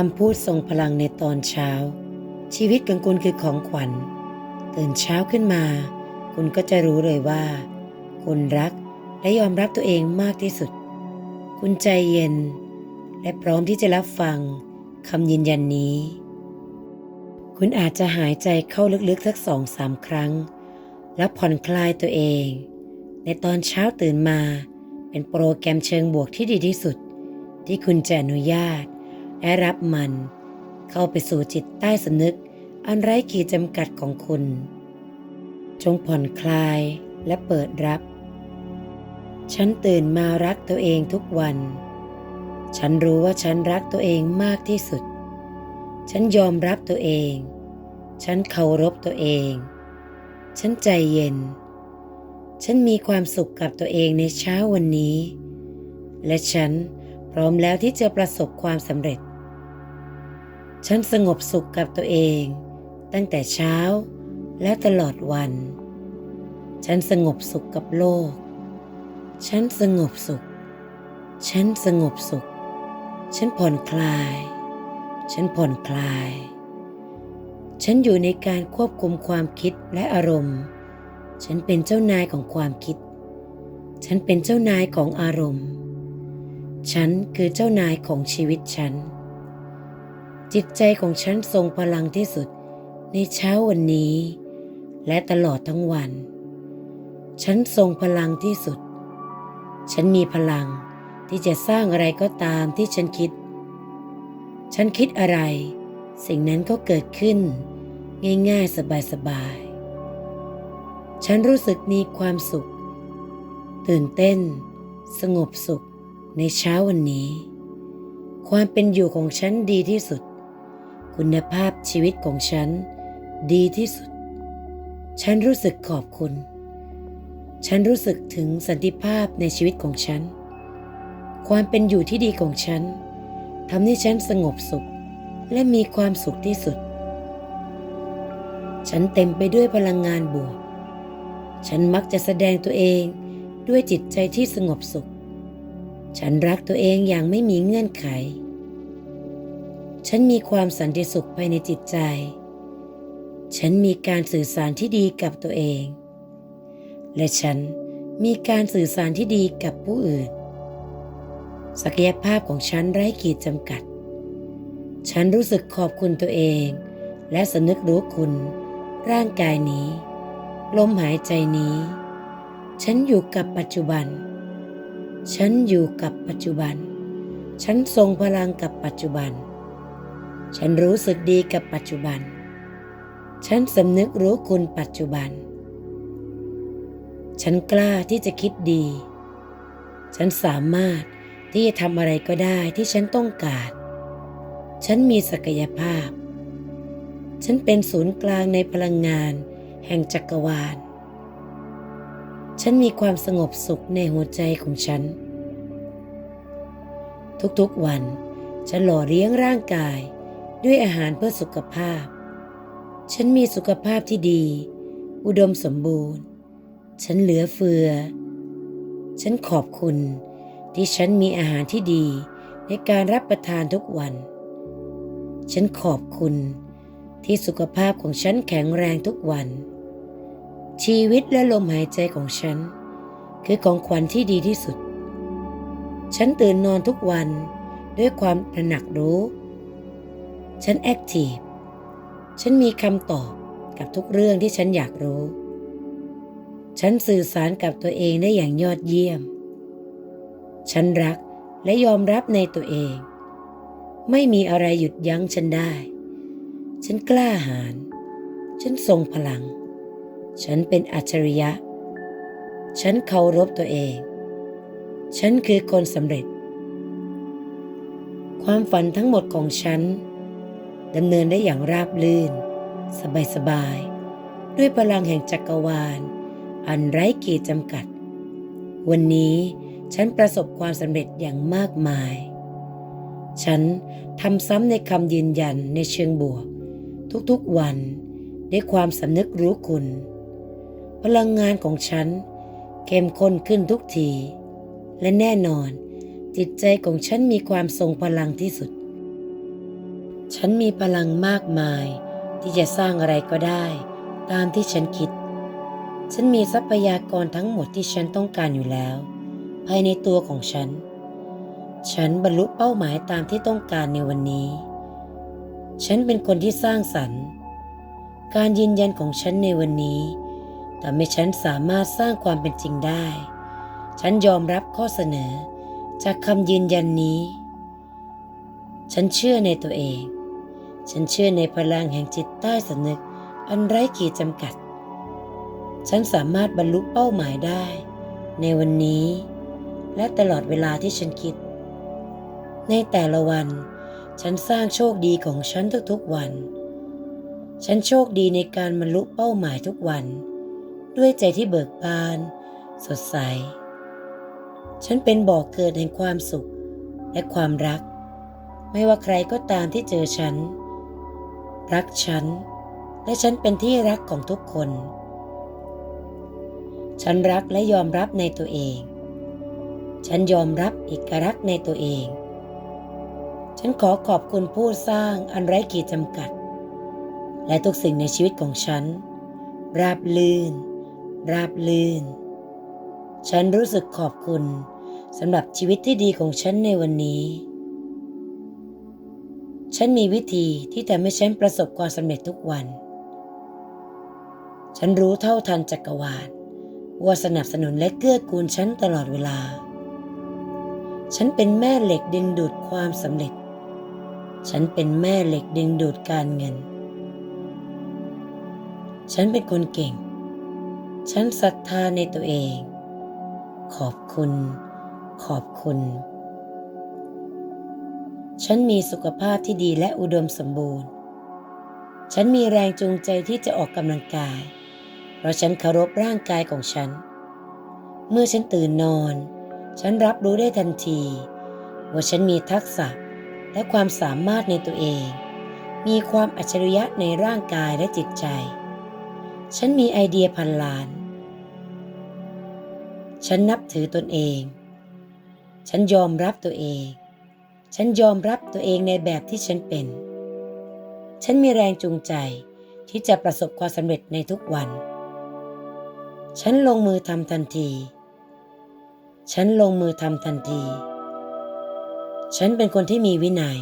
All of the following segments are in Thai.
คำพูดทรงพลังในตอนเช้า ชีวิตของคุณคือของขวัญ ตื่นเช้าขึ้นมา คุณก็จะรู้เลยว่า คุณรักและยอมรับตัวเองมากที่สุด คุณใจเย็น และพร้อมที่จะรับฟังคำยืนยันนี้ คุณอาจจะหายใจเข้าลึกๆสักสองสามครั้ง แล้วผ่อนคลายตัวเอง ในตอนเช้าตื่นมา เป็นโปรแกรมเชิงบวกที่ดีที่สุด ที่คุณจะอนุญาต และรับมัน เข้าไปสู่จิตใต้สำนึก อันไร้ขีดจำกัดของคุณ จงผ่อนคลายและเปิดรับ ฉันตื่นมารักตัวเองทุกวัน ฉันรู้ว่าฉันรักตัวเองมากที่สุด ฉันยอมรับตัวเอง ฉันเคารพตัวเอง ฉันใจเย็น ฉันมีความสุขกับตัวเองในเช้าวันนี้ และฉันพร้อมแล้วที่จะประสบความสำเร็จ ฉันสงบสุขกับตัวเอง ตั้งแต่เช้าและตลอดวัน ฉันสงบสุขกับโลก ฉันสงบสุข ฉันสงบสุข ฉันผ่อนคลาย ฉันผ่อนคลาย ฉันอยู่ในการควบคุมความคิดและอารมณ์ ฉันเป็นเจ้านายของความคิด ฉันเป็นเจ้านายของอารมณ์ ฉันคือเจ้านายของชีวิตฉัน จิตใจของฉันทรงพลังที่สุดในเช้าวันนี้ และตลอดทั้งวัน ฉันทรงพลังที่สุด ฉันมีพลังที่จะสร้างอะไรก็ตามที่ฉันคิด ฉันคิดอะไร สิ่งนั้นก็เกิดขึ้น ง่ายๆสบายๆ ฉันรู้สึกมีความสุข ตื่นเต้น สงบสุขในเช้าวันนี้ ความเป็นอยู่ของฉันดีที่สุด คุณภาพชีวิตของฉัน ดีที่สุด ฉันรู้สึกขอบคุณ ฉันรู้สึกถึงสันติภาพในชีวิตของฉัน ความเป็นอยู่ที่ดีของฉันทำให้ฉันสงบสุขและมีความสุขที่สุด ฉันเต็มไปด้วยพลังงานบวก ฉันมักจะแสดงตัวเองด้วยจิตใจที่สงบสุข ฉันรักตัวเองอย่างไม่มีเงื่อนไข ฉันมีความสันติสุขภายในจิตใจ ฉันมีการสื่อสารที่ดีกับตัวเอง และฉันมีการสื่อสารที่ดีกับผู้อื่น ศักยภาพของฉันไร้ขีดจำกัด ฉันรู้สึกขอบคุณตัวเอง และสำนึกรู้คุณ ร่างกายนี้ ลมหายใจนี้ ฉันอยู่กับปัจจุบัน ฉันอยู่กับปัจจุบัน ฉันทรงพลังกับปัจจุบัน ฉันรู้สึกดีกับปัจจุบัน ฉันสำนึกรู้คุณปัจจุบัน ฉันกล้าที่จะคิดดี ฉันสามารถที่จะทำอะไรก็ได้ที่ฉันต้องการ ฉันมีศักยภาพ ฉันเป็นศูนย์กลางในพลังงานแห่งจักรวาล ฉันมีความสงบสุขในหัวใจของฉัน ทุกๆวันฉันหล่อเลี้ยงร่างกาย ด้วยอาหารเพื่อสุขภาพ ฉันมีสุขภาพที่ดี อุดมสมบูรณ์ ฉันเหลือเฟือ ฉันขอบคุณที่ฉันมีอาหารที่ดีในการรับประทานทุกวัน ฉันขอบคุณที่สุขภาพของฉันแข็งแรงทุกวัน ชีวิตและลมหายใจของฉัน คือของขวัญที่ดีที่สุด ฉันตื่นนอนทุกวันด้วยความตระหนักรู้ ฉันแอคทีฟ ฉันมีคำตอบกับทุกเรื่องที่ฉันอยากรู้ ฉันสื่อสารกับตัวเองได้อย่างยอดเยี่ยม ฉันรักและยอมรับในตัวเอง ไม่มีอะไรหยุดยั้งฉันได้ ฉันกล้าหาญ ฉันทรงพลัง ฉันเป็นอัจฉริยะ ฉันเคารพตัวเอง ฉันคือคนสำเร็จ ความฝันทั้งหมดของฉัน ดำเนินได้อย่างราบรื่น สบายๆด้วยพลังแห่งจักรวาล อันไร้ขีดจำกัด วันนี้ฉันประสบความสำเร็จอย่างมากมาย ฉันทำซ้ำในคำยืนยันในเชิงบวก ทุกๆวันด้วยความสำนึกรู้คุณ พลังงานของฉันเข้มข้นขึ้นทุกที และแน่นอนจิตใจของฉันมีความทรงพลังที่สุด ฉันมีพลังมากมาย ที่จะสร้างอะไรก็ได้ ตามที่ฉันคิด ฉันมีทรัพยากรทั้งหมดที่ฉันต้องการอยู่แล้ว ภายในตัวของฉัน ฉันบรรลุเป้าหมายตามที่ต้องการในวันนี้ ฉันเป็นคนที่สร้างสรรค์ การยืนยันของฉันในวันนี้ทำให้ฉันสามารถสร้างความเป็นจริงได้ ฉันยอมรับข้อเสนอ จากคำยืนยันนี้ ฉันเชื่อในตัวเอง ฉันเชื่อในพลังแห่งจิตใต้สำนึก อันไร้ขีดจำกัด ฉันสามารถบรรลุเป้าหมายได้ ในวันนี้ และตลอดเวลาที่ฉันคิด ในแต่ละวัน ฉันสร้างโชคดีของฉันทุกๆวัน ฉันโชคดีในการบรรลุเป้าหมายทุกวัน ด้วยใจที่เบิกบาน สดใส ฉันเป็นบ่อกเกิดแห่งความสุขและความรัก ไม่ว่าใครก็ตามที่เจอฉัน รักฉัน และฉันเป็นที่รักของทุกคน ฉันรักและยอมรับในตัวเอง ฉันยอมรับเอกลักษณ์ในตัวเอง ฉันขอขอบคุณผู้สร้างอันไร้ขีดจำกัด และทุกสิ่งในชีวิตของฉัน ราบลื่น ราบลื่น ฉันรู้สึกขอบคุณสำหรับชีวิตที่ดีของฉันในวันนี้ ฉันมีวิธีที่ทำให้ฉันประสบความสำเร็จทุกวัน ฉันรู้เท่าทันจักรวาลว่าสนับสนุนและเกื้อกูลฉันตลอดเวลา ฉันเป็นแม่เหล็กดึงดูดความสำเร็จ ฉันเป็นแม่เหล็กดึงดูดการเงิน ฉันเป็นคนเก่ง ฉันศรัทธาในตัวเอง ขอบคุณ ขอบคุณ ฉันมีสุขภาพที่ดีและอุดมสมบูรณ์ ฉันมีแรงจูงใจที่จะออกกำลังกาย เพราะฉันเคารพร่างกายของฉัน เมื่อฉันตื่นนอน ฉันรับรู้ได้ทันที ว่าฉันมีทักษะและความสามารถในตัวเอง มีความอัจฉริยะในร่างกายและจิตใจ ฉันมีไอเดียพันล้าน ฉันนับถือตนเอง ฉันยอมรับตัวเอง ฉันยอมรับตัวเองในแบบที่ฉันเป็น ฉันมีแรงจูงใจที่จะประสบความสำเร็จในทุกวัน ฉันลงมือทำทันที ฉันลงมือทำทันที ฉันเป็นคนที่มีวินัย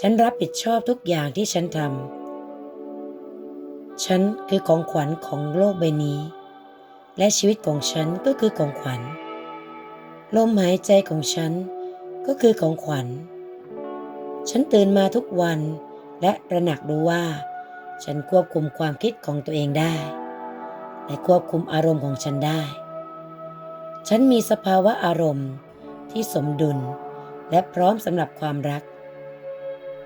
ฉันรับผิดชอบทุกอย่างที่ฉันทำ ฉันคือของขวัญของโลกใบนี้ และชีวิตของฉันก็คือของขวัญ ลมหายใจของฉัน ก็คือของขวัญ ฉันตื่นมาทุกวันและประหนักรู้ว่า ฉันควบคุมความคิดของตัวเองได้ และควบคุมอารมณ์ของฉันได้ ฉันมีสภาวะอารมณ์ที่สมดุล และพร้อมสำหรับความรัก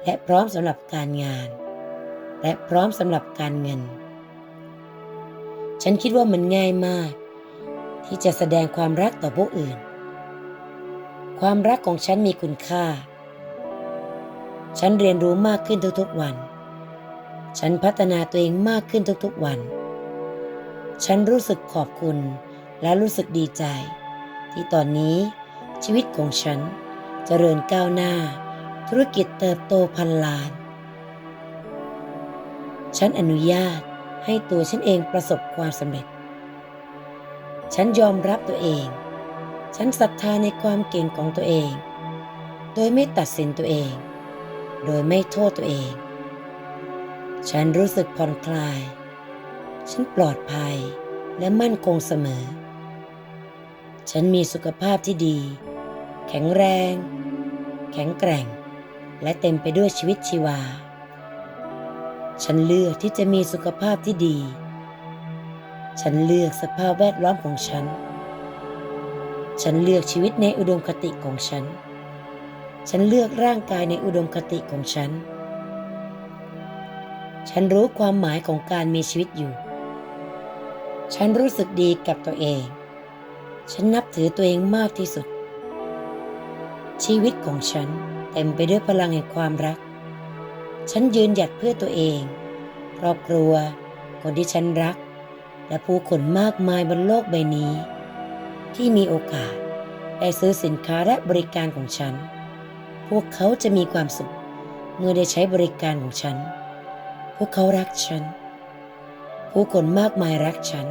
และพร้อมสำหรับการงาน และพร้อมสำหรับการเงิน ฉันคิดว่ามันง่ายมาก ที่จะแสดงความรักต่อผู้อื่น ความรักของฉันมีคุณค่า ฉันเรียนรู้มากขึ้นทุกๆวัน ฉันพัฒนาตัวเองมากขึ้นทุกๆวัน ฉันรู้สึกขอบคุณและรู้สึกดีใจ ที่ตอนนี้ชีวิตของฉันจเจริญก้าวหน้า ธุรกิจเติบโตพันล้าน ฉันอนุญาตให้ตัวฉันเองประสบความสำเร็จ ฉันยอมรับตัวเอง ฉันศรัทธาในความเก่งของตัวเอง โดยไม่ตัดสินตัวเอง โดยไม่โทษตัวเอง ฉันรู้สึกผ่อนคลาย ฉันปลอดภัยและมั่นคงเสมอ ฉันมีสุขภาพที่ดี แข็งแรง แข็งแกร่ง และเต็มไปด้วยชีวิตชีวา ฉันเลือกที่จะมีสุขภาพที่ดี ฉันเลือกสภาพแวดล้อมของฉัน ฉันเลือกชีวิตในอุดมคติของฉัน ฉันเลือกร่างกายในอุดมคติของฉัน ฉันรู้ความหมายของการมีชีวิตอยู่ ฉันรู้สึกดีกับตัวเอง ฉันนับถือตัวเองมากที่สุด ชีวิตของฉันเต็มไปด้วยพลังแห่งความรัก ฉันยืนหยัดเพื่อตัวเอง ครอบครัว คนที่ฉันรัก และผู้คนมากมายบนโลกใบนี้ ที่มีโอกาสได้ซื้อสินค้าและบริการของฉัน พวกเขาจะมีความสุขเมื่อได้ใช้บริการของฉัน พวกเขารักฉัน ผู้คนมากมายรักฉัน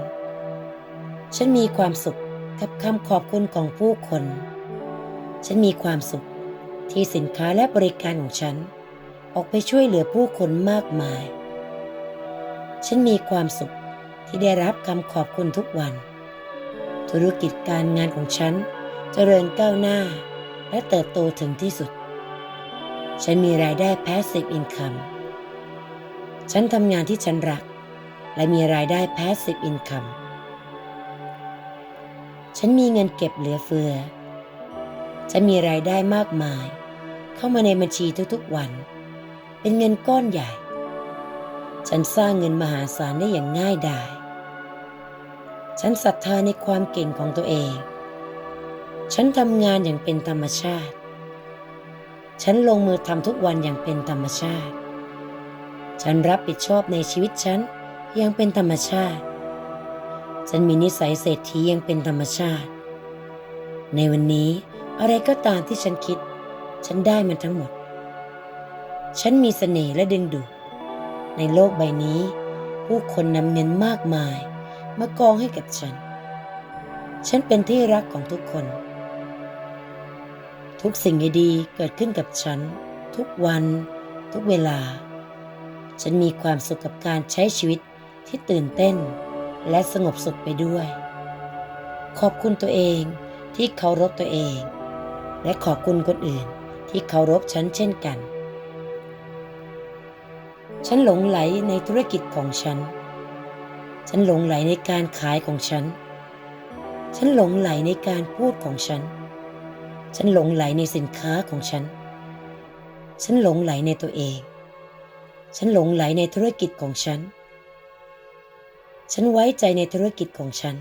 ฉันมีความสุขกับคำขอบคุณของผู้คน ฉันมีความสุขที่สินค้าและบริการของฉัน ออกไปช่วยเหลือผู้คนมากมาย ฉันมีความสุขที่ได้รับคำขอบคุณทุกวัน ธุรกิจการงานของฉันเจริญก้าวหน้า และเติบโตถึงที่สุด ฉันมีรายได้ passive income ฉันทำงานที่ฉันรัก และมีรายได้ passive income ฉันมีเงินเก็บเหลือเฟือ ฉันมีรายได้มากมาย เข้ามาในบัญชีทุกๆวัน เป็นเงินก้อนใหญ่ ฉันสร้างเงินมหาศาลได้อย่างง่ายดาย ฉันศรัทธาในความเก่งของตัวเอง ฉันทำงานอย่างเป็นธรรมชาติ ฉันลงมือทำทุกวันอย่างเป็นธรรมชาติ ฉันรับผิดชอบในชีวิตฉันอย่างเป็นธรรมชาติ ฉันมีนิสัยเศรษฐีอย่างเป็นธรรมชาติ ในวันนี้อะไรก็ตามที่ฉันคิด ฉันได้มันทั้งหมด ฉันมีเสน่ห์และดึงดูดในโลกใบนี้ ผู้คนนำเงินมากมาย มากองให้กับฉัน ฉันเป็นที่รักของทุกคน ทุกสิ่งดีๆเกิดขึ้นกับฉัน ทุกวัน ทุกเวลา ฉันมีความสุขกับการใช้ชีวิตที่ตื่นเต้น และสงบสุขไปด้วย ขอบคุณตัวเองที่เคารพตัวเอง และขอบคุณคนอื่นที่เคารพฉันเช่นกัน ฉันหลงไหลในธุรกิจของฉัน ฉันหลงไหลในการขายของฉัน ฉันหลงไหลในการพูดของฉัน ฉันหลงไหลในสินค้าของฉัน ฉันหลงไหลในตัวเอง ฉันหลงไหลในธุรกิจของฉัน ฉันไว้ใจในธุรกิจของฉัน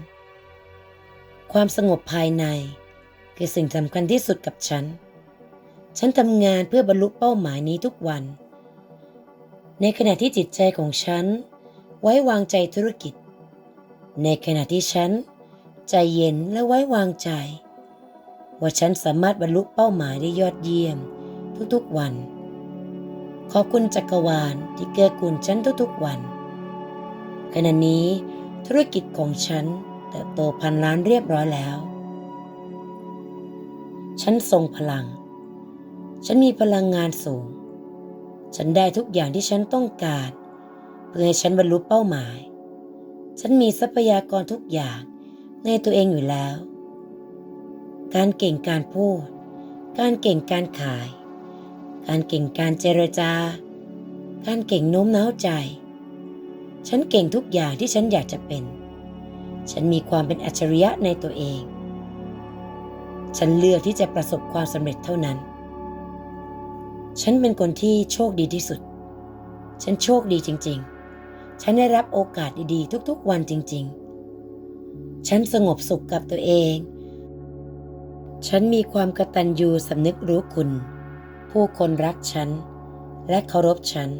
ความสงบภายในคือสิ่งสำคัญที่สุดกับฉัน ฉันทำงานเพื่อบรรลุเป้าหมายนี้ทุกวัน ในขณะที่จิตใจของฉัน ไว้วางใจธุรกิจ ในขณะที่ฉัน ใจเย็นและไว้วางใจ ว่าฉันสามารถบรรลุเป้าหมายได้ยอดเยี่ยม ทุกๆวัน ขอบคุณจักรวาลที่เกื้อกูลฉันทุกๆวัน ขณะนี้ธุรกิจของฉันเติบโตพันล้านเรียบร้อยแล้ว ฉันทรงพลัง ฉันมีพลังงานสูง ฉันได้ทุกอย่างที่ฉันต้องการ พื่อให้ฉันบรรลุเป้าหมาย ฉันมีทรัพยากรทุกอย่างในตัวเองอยู่แล้ว การเก่งการพูด การเก่งการขาย การเก่งการเจรจา การเก่งโน้มน้าวใจ ฉันเก่งทุกอย่างที่ฉันอยากจะเป็น ฉันมีความเป็นอัจฉริยะในตัวเอง ฉันเลือกที่จะประสบความสำเร็จเท่านั้น ฉันเป็นคนที่โชคดีที่สุด ฉันโชคดีจริง ๆ ฉันได้รับโอกาสดีๆ ทุกๆ วันจริง ๆ ฉันสงบสุขกับตัวเอง ฉันมีความกตัญญูสำนึกรู้คุณ ผู้คนรักฉัน และเคารพฉัน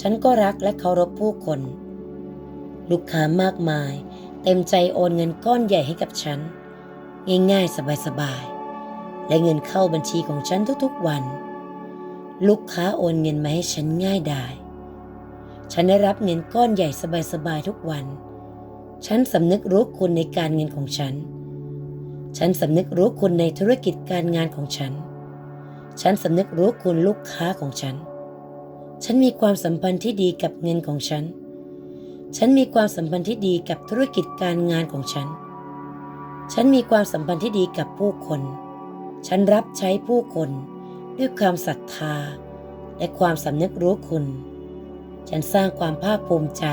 ฉันก็รักและเคารพผู้คน ลูกค้ามากมาย เต็มใจโอนเงินก้อนใหญ่ให้กับฉัน ง่ายๆ สบายๆ และเงินเข้าบัญชีของฉันทุกๆ วัน ลูกค้าโอนเงินมาให้ฉันง่ายดาย ฉันได้รับเงินก้อนใหญ่สบายๆทุกวัน ฉันสำนึกรู้คุณในการเงินของฉัน ฉันสำนึกรู้คุณในธุรกิจการงานของฉัน ฉันสำนึกรู้คุณลูกค้าของฉัน ฉันมีความสัมพันธ์ที่ดีกับเงินของฉัน ฉันมีความสัมพันธ์ที่ดีกับธุรกิจการงานของฉัน ฉันมีความสัมพันธ์ที่ดีกับผู้คน ฉันรับใช้ผู้คนด้วยความศรัทธา และความสำนึกรู้คุณ ฉันสร้างความภาคภูมิใจ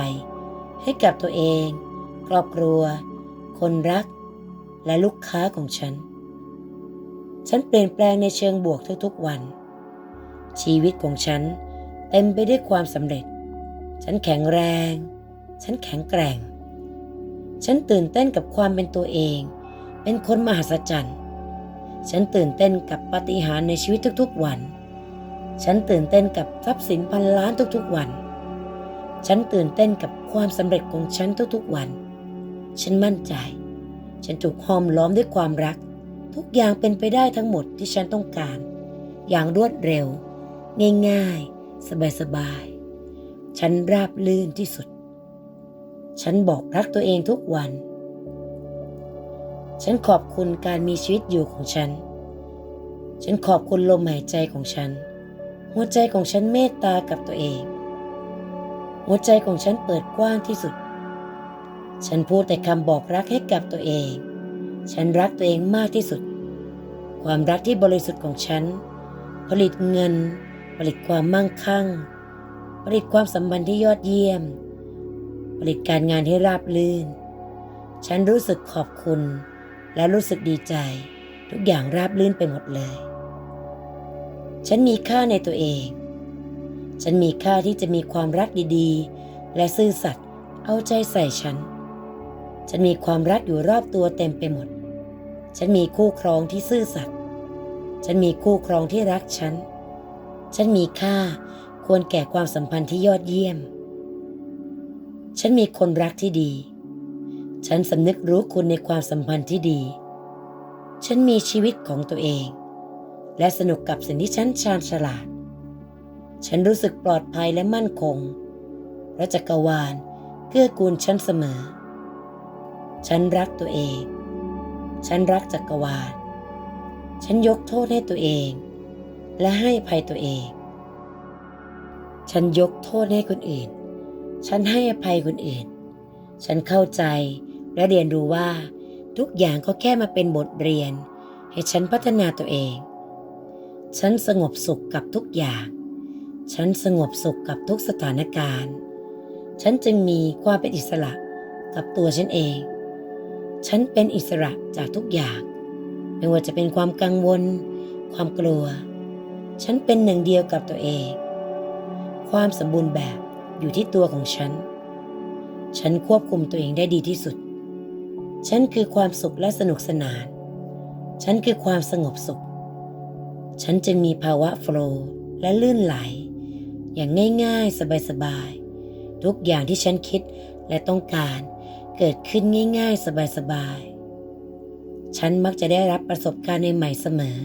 ให้กับตัวเอง ครอบครัว คนรัก และลูกค้าของฉัน ฉันเปลี่ยนแปลงในเชิงบวกทุกๆวัน ชีวิตของฉันเต็มไปด้วยความสำเร็จ ฉันแข็งแรง ฉันแข็งแกร่ง ฉันตื่นเต้นกับความเป็นตัวเอง เป็นคนมหัศจรรย์ ฉันตื่นเต้นกับปาฏิหาริย์ในชีวิตทุกๆวัน ฉันตื่นเต้นกับทรัพย์สินพันล้านทุกๆวัน ฉันตื่นเต้นกับความสำเร็จของฉันทุกๆวัน ฉันมั่นใจ ฉันถูกห้อมล้อมด้วยความรัก ทุกอย่างเป็นไปได้ทั้งหมดที่ฉันต้องการ อย่างรวดเร็ว ง่ายๆ สบายๆ ฉันราบลื่นที่สุด ฉันบอกรักตัวเองทุกวัน ฉันขอบคุณการมีชีวิตอยู่ของฉัน ฉันขอบคุณลมหายใจของฉัน หัวใจของฉันเมตตากับตัวเอง หัวใจของฉันเปิดกว้างที่สุด ฉันพูดแต่คำบอกรักให้กับตัวเอง ฉันรักตัวเองมากที่สุด ความรักที่บริสุทธิ์ของฉัน ผลิตเงิน ผลิตความมั่งคั่ง ผลิตความสัมพันธ์ที่ยอดเยี่ยม ผลิตการงานที่ราบรื่น ฉันรู้สึกขอบคุณ และรู้สึกดีใจ ทุกอย่างราบรื่นไปหมดเลย ฉันมีค่าในตัวเอง ฉันมีค่าที่จะมีความรักดีๆ และซื่อสัตย์เอาใจใส่ฉัน ฉันมีความรักอยู่รอบตัวเต็มไปหมด ฉันมีคู่ครองที่ซื่อสัตย์ฉันมีคู่ครองที่รักฉัน ฉันมีค่าควรแก่ความสัมพันธ์ที่ยอดเยี่ยม ฉันมีคนรักที่ดี ฉันสำนึกรู้คุณในความสัมพันธ์ที่ดี ฉันมีชีวิตของตัวเอง และสนุกกับสิ่งที่ฉันชาญฉลาด ฉันรู้สึกปลอดภัยและมั่นคงพระจักรวาลเกื้อกูลฉันเสมอ ฉันรักตัวเอง ฉันรักจักรวาล ฉันยกโทษให้ตัวเอง และให้อภัยตัวเอง ฉันยกโทษให้คนอื่น ฉันให้อภัยคนอื่น ฉันเข้าใจและเรียนรู้ว่าทุกอย่างก็แค่มาเป็นบทเรียน ให้ฉันพัฒนาตัวเอง ฉันสงบสุขกับทุกอย่าง ฉันสงบสุขกับทุกสถานการณ์ ฉันจึงมีความเป็นอิสระกับตัวฉันเอง ฉันเป็นอิสระจากทุกอย่าง ไม่ว่าจะเป็นความกังวล ความกลัว ฉันเป็นหนึ่งเดียวกับตัวเอง ความสมบูรณ์แบบอยู่ที่ตัวของฉัน ฉันควบคุมตัวเองได้ดีที่สุด ฉันคือความสุขและสนุกสนาน ฉันคือความสงบสุข ฉันจึงมีภาวะโฟลว์และลื่นไหล อย่างง่ายๆ สบายๆ ทุกอย่างที่ฉันคิดและต้องการเกิดขึ้นง่าย ๆ สบายๆ ฉันมักจะได้รับประสบการณ์ใหม่ๆเสมอ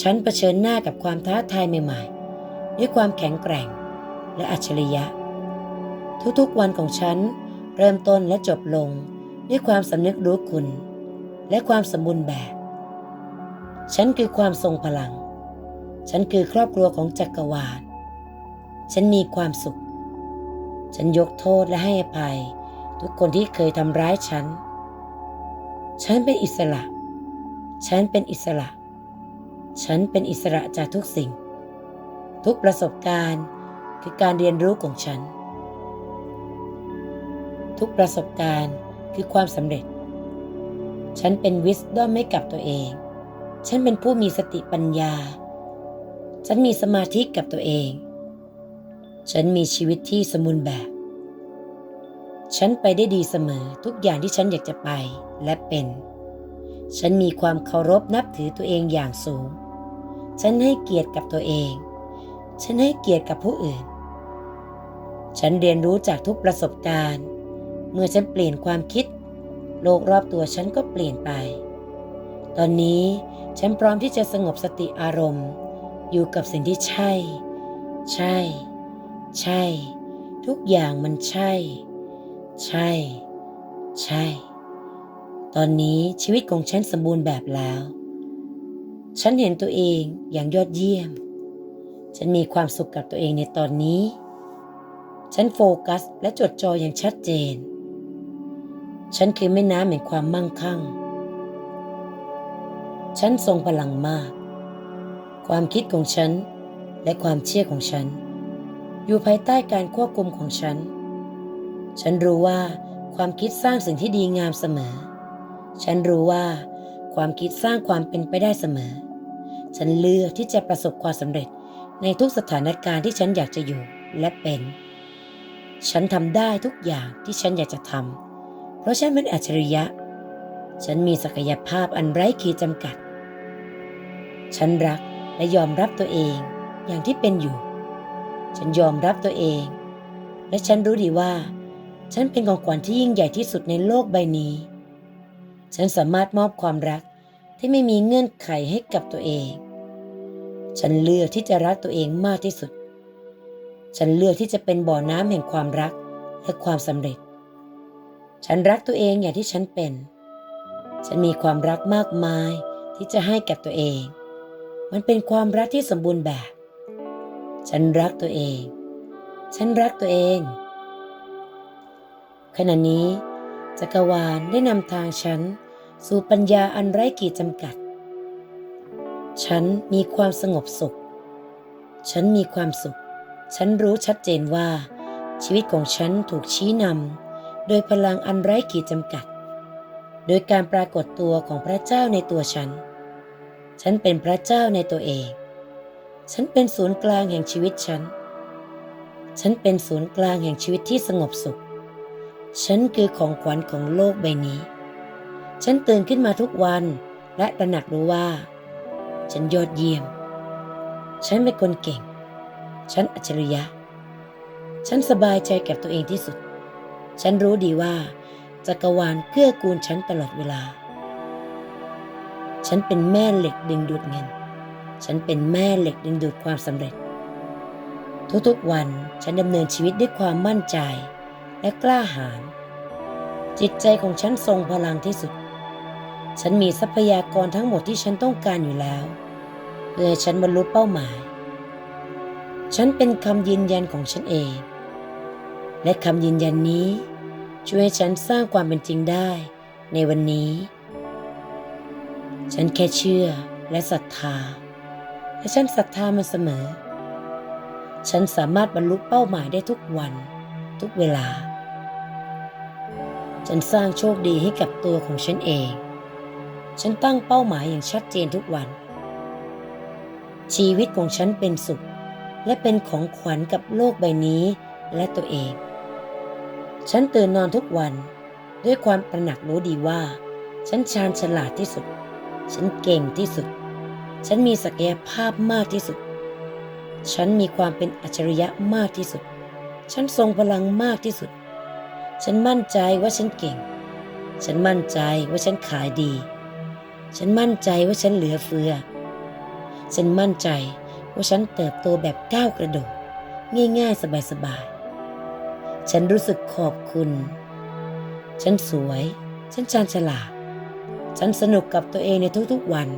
ฉันเผชิญหน้ากับความท้าทายใหม่ๆ ด้วยความแข็งแกร่งและอัจฉริยะ ทุกๆวันของฉันเริ่มต้นและจบลงด้วยความสำนึกรู้คุณ และความสมบูรณ์แบบ ฉันคือความทรงพลัง ฉันคือครอบครัวของจักรวาล ฉันมีความสุข ฉันยกโทษและให้อภัย ทุกคนที่เคยทำร้ายฉัน ฉันเป็นอิสระ ฉันเป็นอิสระ ฉันเป็นอิสระจากทุกสิ่ง ทุกประสบการณ์คือการเรียนรู้ของฉัน ทุกประสบการณ์คือความสำเร็จ ฉันเป็นวิสดอมให้กับตัวเอง ฉันเป็นผู้มีสติปัญญา ฉันมีสมาธิกับตัวเอง ฉันมีชีวิตที่สมบูรณ์แบบ ฉันไปได้ดีเสมอทุกอย่างที่ฉันอยากจะไปและเป็น ฉันมีความเคารพนับถือตัวเองอย่างสูง ฉันให้เกียรติกับตัวเอง ฉันให้เกียรติกับผู้อื่น ฉันเรียนรู้จากทุกประสบการณ์ เมื่อฉันเปลี่ยนความคิด โลกรอบตัวฉันก็เปลี่ยนไป ตอนนี้ฉันพร้อมที่จะสงบสติอารมณ์ อยู่กับสิ่งที่ใช่ ใช่ ใช่ ทุกอย่างมันใช่ ใช่ ใช่ ตอนนี้ชีวิตของฉันสมบูรณ์แบบแล้ว ฉันเห็นตัวเองอย่างยอดเยี่ยม ฉันมีความสุขกับตัวเองในตอนนี้ ฉันโฟกัสและจดจ่ออย่างชัดเจน ฉันคือแม่น้ำแห่งความมั่งคั่ง ฉันทรงพลังมาก ความคิดของฉันและความเชื่อของฉัน อยู่ภายใต้การควบคุมของฉัน ฉันรู้ว่าความคิดสร้างสิ่งที่ดีงามเสมอ ฉันรู้ว่าความคิดสร้างความเป็นไปได้เสมอ ฉันเลือกที่จะประสบความสำเร็จในทุกสถานการณ์ที่ฉันอยากจะอยู่และเป็น ฉันทำได้ทุกอย่างที่ฉันอยากจะทำ เพราะฉันเป็นอัจฉริยะ ฉันมีศักยภาพอันไร้ขีดจำกัด ฉันรักและยอมรับตัวเองอย่างที่เป็นอยู่ ฉันยอมรับตัวเอง และฉันรู้ดีว่า ฉันเป็นของขวัญที่ยิ่งใหญ่ที่สุดในโลกใบนี้ ฉันสามารถมอบความรักที่ไม่มีเงื่อนไขให้กับตัวเอง ฉันเลือกที่จะรักตัวเองมากที่สุด ฉันเลือกที่จะเป็นบ่อน้ำแห่งความรักและความสำเร็จ ฉันรักตัวเองอย่างที่ฉันเป็น ฉันมีความรักมากมายที่จะให้กับตัวเอง มันเป็นความรักที่สมบูรณ์แบบ ฉันรักตัวเอง ฉันรักตัวเอง ขณะนี้จักรวาลได้นำทางฉันสู่ปัญญาอันไร้ขีดจำกัด ฉันมีความสงบสุข ฉันมีความสุข ฉันรู้ชัดเจนว่า ชีวิตของฉันถูกชี้นำโดยพลังอันไร้ขีดจำกัด โดยการปรากฏตัวของพระเจ้าในตัวฉัน ฉันเป็นพระเจ้าในตัวเอง ฉันเป็นศูนย์กลางแห่งชีวิตฉัน ฉันเป็นศูนย์กลางแห่งชีวิตที่สงบสุข ฉันคือของขวัญของโลกใบนี้ ฉันตื่นขึ้นมาทุกวันและตระหนักรู้ว่า ฉันยอดเยี่ยม ฉันเป็นคนเก่ง ฉันอัจฉริยะ ฉันสบายใจกับตัวเองที่สุด ฉันรู้ดีว่าจักรวาลเกื้อกูลฉันตลอดเวลา ฉันเป็นแม่เหล็กดึงดูดเงิน ฉันเป็นแม่เหล็กดึงดูดความสำเร็จ ทุกๆวันฉันดำเนินชีวิตด้วยความมั่นใจและกล้าหาญจิตใจของฉันทรงพลังที่สุด ฉันมีทรัพยากรทั้งหมดที่ฉันต้องการอยู่แล้วเพื่อฉันบรรลุเป้าหมาย ฉันเป็นคำยืนยันของฉันเอง และคำยืนยันนี้ ช่วยให้ฉันสร้างความเป็นจริงได้ในวันนี้ ฉันแค่เชื่อและศรัทธา และฉันศรัทธามันเสมอ ฉันสามารถบรรลุเป้าหมายได้ทุกวัน ทุกเวลา ฉันสร้างโชคดีให้กับตัวของฉันเอง ฉันตั้งเป้าหมายอย่างชัดเจนทุกวัน ชีวิตของฉันเป็นสุข และเป็นของขวัญกับโลกใบนี้และตัวเอง ฉันตื่นนอนทุกวันด้วยความตระหนักรู้ดีว่า ฉันชาญฉลาดที่สุด ฉันเก่งที่สุด ฉันมีศักยภาพมากที่สุด ฉันมีความเป็นอัจฉริยะมากที่สุด ฉันทรงพลังมากที่สุด ฉันมั่นใจว่าฉันเก่ง ฉันมั่นใจว่าฉันขายดี ฉันมั่นใจว่าฉันเหลือเฟือ ฉันมั่นใจว่าฉันเติบโตแบบก้าวกระโดด ง่ายๆ สบายๆ ฉันรู้สึกขอบคุณ ฉันสวย ฉันชาญฉลาด ฉันสนุกกับตัวเองในทุกๆวัน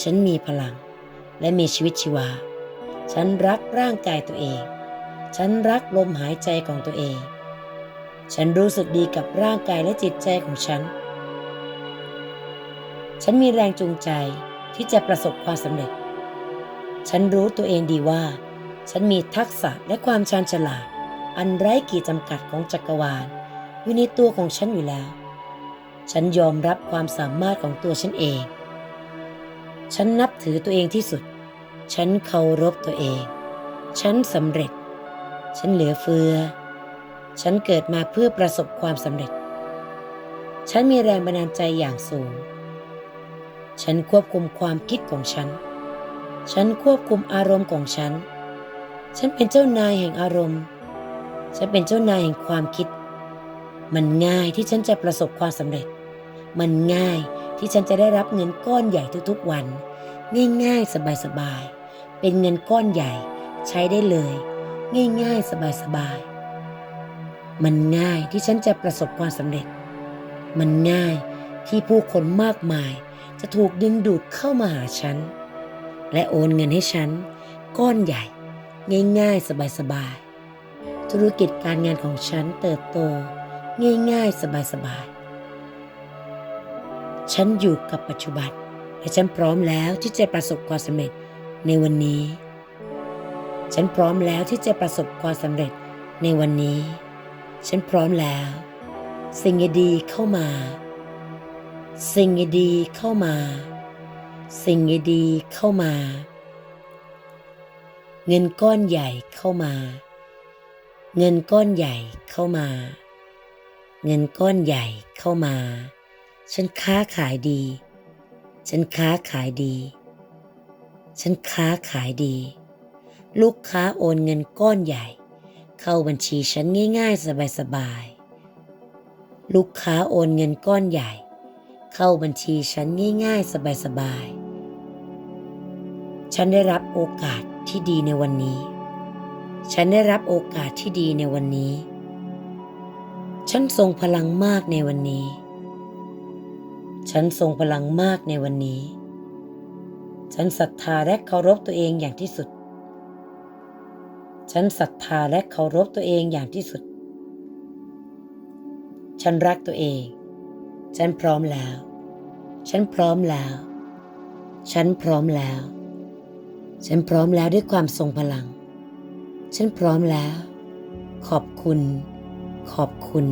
ฉันมีพลัง และมีชีวิตชีวา ฉันรักร่างกายตัวเอง ฉันรักลมหายใจของตัวเอง ฉันรู้สึกดีกับร่างกายและจิตใจของฉัน ฉันมีแรงจูงใจที่จะประสบความสำเร็จ ฉันรู้ตัวเองดีว่า ฉันมีทักษะและความชาญฉลาด อันไร้ขีดจำกัดของจักรวาลอยู่ในตัวของฉันอยู่แล้ว ฉันยอมรับความสามารถของตัวฉันเอง ฉันนับถือตัวเองที่สุด ฉันเคารพตัวเอง ฉันสำเร็จ ฉันเหลือเฟือ ฉันเกิดมาเพื่อประสบความสำเร็จ ฉันมีแรงบันดาลใจอย่างสูง ฉันควบคุมความคิดของฉัน ฉันควบคุมอารมณ์ของฉัน ฉันเป็นเจ้านายแห่งอารมณ์ ฉันเป็นเจ้านายแห่งความคิด มันง่ายที่ฉันจะประสบความสำเร็จ มันง่าย ที่ฉันจะได้รับเงินก้อนใหญ่ทุกๆวัน ง่ายๆ สบายๆ เป็นเงินก้อนใหญ่ ใช้ได้เลย ง่ายๆ สบายๆ มันง่ายที่ฉันจะประสบความสำเร็จ มันง่ายที่ผู้คนมากมาย จะถูกดึงดูดเข้ามาหาฉัน และโอนเงินให้ฉัน ก้อนใหญ่ ง่ายๆ สบายๆ ธุรกิจการงานของฉันเติบโต ง่ายๆ สบายๆ ฉันอยู่กับปัจจุบัน และฉันพร้อมแล้วที่จะประสบความสำเร็จในวันนี้ ฉันพร้อมแล้วที่จะประสบความสำเร็จในวันนี้ ฉันพร้อมแล้ว สิ่งดีๆเข้ามา สิ่งดีๆเข้ามา สิ่งดีๆเข้ามา เงินก้อนใหญ่เข้ามา เงินก้อนใหญ่เข้ามา เงินก้อนใหญ่เข้ามา ฉันค้าขายดี ฉันค้าขายดี ฉันค้าขายดี ลูกค้าโอนเงินก้อนใหญ่ เข้าบัญชีฉันง่ายๆสบายๆ ลูกค้าโอนเงินก้อนใหญ่ เข้าบัญชีฉันง่ายๆสบายฉันได้รับโอกาสที่ดีในวันนี้ ฉันได้รับโอกาสที่ดีในวันนี้ ฉันทรงพลังมากในวันนี้ ฉันทรงพลังมากในวันนี้ ฉันศรัทธาและเคารพตัวเองอย่างที่สุด ฉันศรัทธาและเคารพตัวเองอย่างที่สุด ฉันรักตัวเอง ฉันพร้อมแล้ว ฉันพร้อมแล้ว ฉันพร้อมแล้ว ฉันพร้อมแล้วด้วยความทรงพลัง ฉันพร้อมแล้ว ขอบคุณ ขอบคุณ